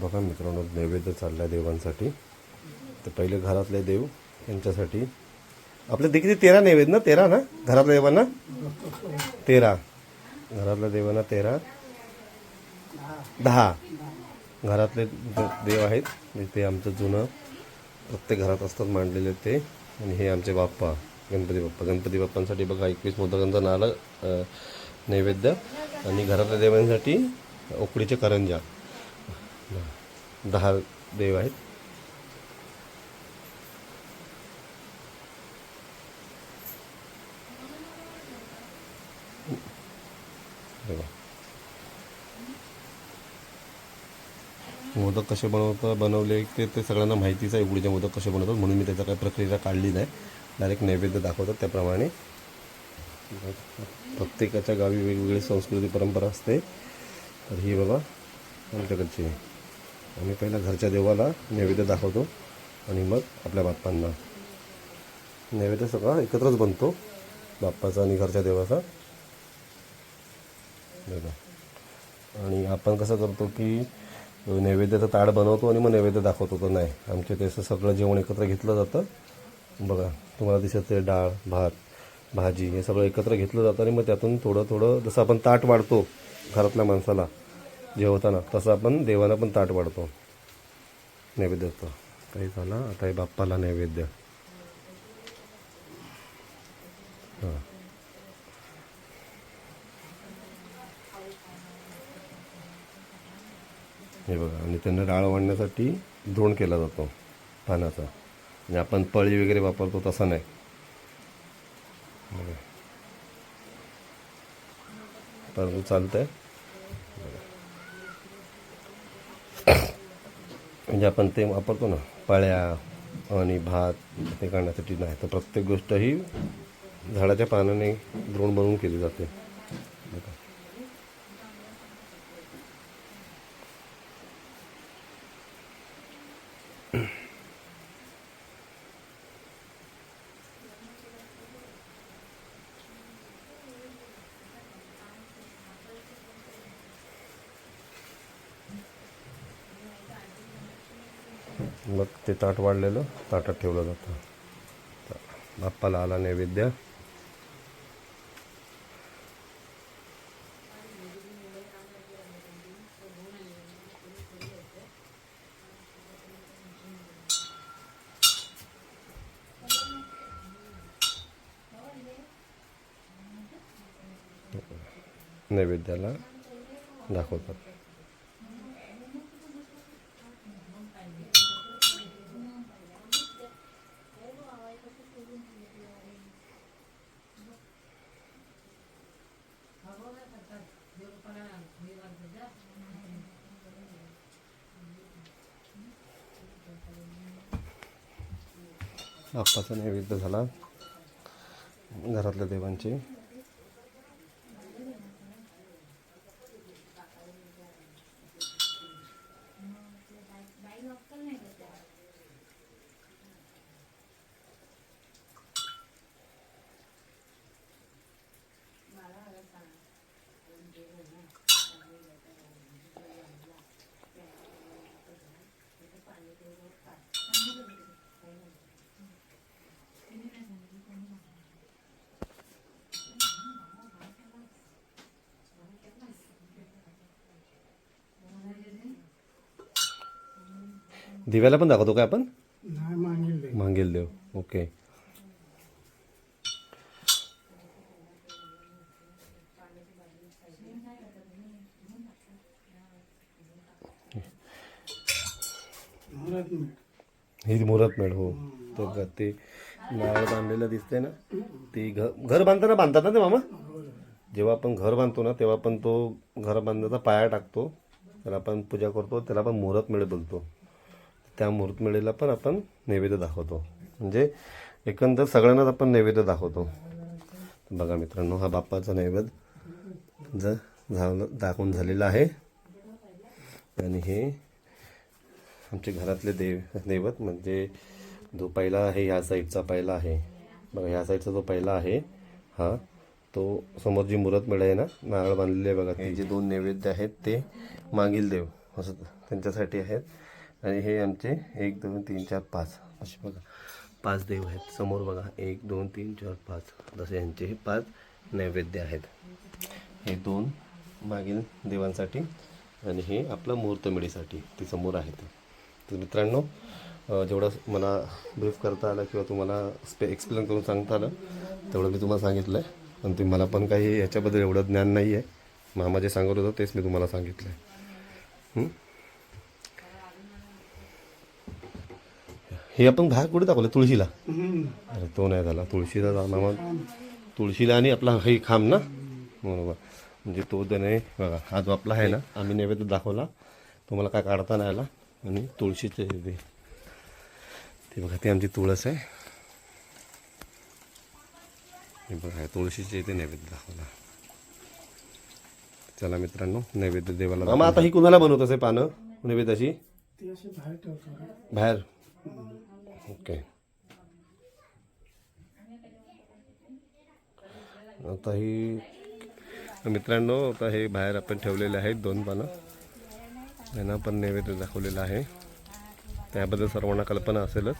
बघा मित्रांनो नैवेद्य चालला आहे देवांसाठी. तर पहिले घरातले देव यांच्यासाठी. आपले देखील तेरा नैवेद्य ना? तेरा ना? घरातल्या देवांना? तेरा. घरातल्या देवांना तेरा. दहा. घरातले देव आहेत ते आमचं जुनं प्रत्येक घरात असतात मांडलेले ते. आणि हे आमचे बाप्पा गणपती बाप्पा. गणपती बाप्पांसाठी बघा एकवीस मोदकांचा नाला नैवेद्य. आणि घरातल्या देवांसाठी उकडीचे करंजा. दहा देव आहेत बघा. मोदक कसे बनवता बनवले ते ते सगळ्यांना माहितीच आहे उकडीचे मोदक कसे बनवतात म्हणून मी त्याचा काही प्रक्रिया काढली नाही. डायरेक्ट नैवेद्य दाखवतात त्याप्रमाणे. प्रत्येकाच्या गावी वेगवेगळी संस्कृती परंपरा असते. तर ही बाबा आमच्याकडची. आम्ही पहिला घरच्या देवाला नैवेद्य दाखवतो आणि मग आपल्या बाप्पांना. नैवेद्य सगळा एकत्रच बनतो बाप्पाचा आणि घरच्या देवाचा. बघा. आणि आपण कसं करतो की नैवेद्याचं ताट बनवतो आणि मग नैवेद्य दाखवतो तर नाही. आमच्या ते सगळं जेवण एकत्र घेतलं जातं. बघा तुम्हाला दिसत आहे डाळ भात भाजी हे सगळं एकत्र घेतलं जातं आणि मग त्यातून थोडं थोडं जसं आपण ताट वाढतो घरातल्या माणसाला जेवताना तसं आपण देवाला पण ताट वाढतो. नैवेद्याचं. काही झालं? आता हे बाप्पाला नैवेद्य. हां. हे बघा आणि त्यांना डाळ वाढण्यासाठी द्रोण केला जातो पानाचा. आणि आपण पळी वगैरे वापरतो तसा नाही. बघा. परंतु आहे म्हणजे आपण ते वापरतो ना पळ्या आणि भात ते काढण्यासाठी नाही. तर प्रत्येक गोष्ट ही झाडाच्या पानाने द्रोण बनवून केली जाते. मग ते ताट वाढलेलं ताटात ठेवलं जातं. बाप्पाला आला नैवेद्य. नैवेद्याला दाखवतात. बाप्पाचा नैवेद्य झाला. घरातल्या देवांचे. दिव्याला पण दाखवतो काय आपण? मागील देव ओके. ही मुहूर्त मेळ हो. तर ते नारळ बांधलेलं दिसते ना ती घर घर बांधताना बांधतात ना ते मामा? जेव्हा आपण घर बांधतो ना तेव्हा आपण तो घर बांधण्याचा पाया टाकतो त्याला आपण पूजा करतो त्याला आपण मुहूर्त मेळ बोलतो. त्या मूर्तमेळेला पण आपण नैवेद्य दाखवतो. म्हणजे एकंदर सगळ्यांनाच आपण नैवेद्य दाखवतो. बघा मित्रांनो हा बाप्पाचा नैवेद्य ज झालं दाखवून झालेला आहे. आणि हे आमचे घरातले देव दैवत म्हणजे जो पहिला आहे ह्या साईडचा पहिला आहे. बघा ह्या साईडचा जो पहिला आहे हा तो समोर जी मुरत मिळ आहे ना नारळ बांधलेले आहे बघा. हे जे दोन नैवेद्य आहेत ते मागील देव असं त्यांच्यासाठी आहेत. आणि हे आमचे एक दोन तीन चार पाच. असे बघा. पाच देव आहेत. समोर बघा. एक दोन तीन चार पाच. जसे यांचे हे पाच नैवेद्य आहेत. हे दोन मागील देवांसाठी आणि हे आपलं मुहूर्तमेढीसाठी ते समोर आहेत. तर मित्रांनो जेवढं मला ब्रीफ करता आलं किंवा तुम्हाला स्पे एक्सप्लेन करून सांगता आलं तेवढं मी तुम्हाला सांगितलं आहे पण ते मला पण काही याच्याबद्दल एवढं ज्ञान नाही आहे मामा जे सांगत होतं तेच मी तुम्हाला सांगितलं आहे हे आपण बाहेर कुठे दाखवलं तुळशीला. अरे तो नाही झाला. तुळशीला मामा. तुळशीला आणि आपला हे खांब ना? बरोबर. म्हणजे तो त्याने बघा हा जो आपला आहे ना आम्ही नैवेद्य दाखवला. तुम्हाला काय काढता नाही आला. आणि तुळशीचे ते ते बघा ते आमची तुळस आहे. हे बघा तुळशीचे ते नैवेद्य दाखवला. चला मित्रांनो नैवेद्य देवाला मामा आता ही कुणाला बनवत असे पानं? नैवेद्याची. बाहेर ओके आता ही मित्रांनो आता हे बाहेर आपण ठेवलेले आहेत दोन पानं. त्यांना पण नैवेद्य दाखवलेलं आहे. त्याबद्दल सर्वांना कल्पना असेलच.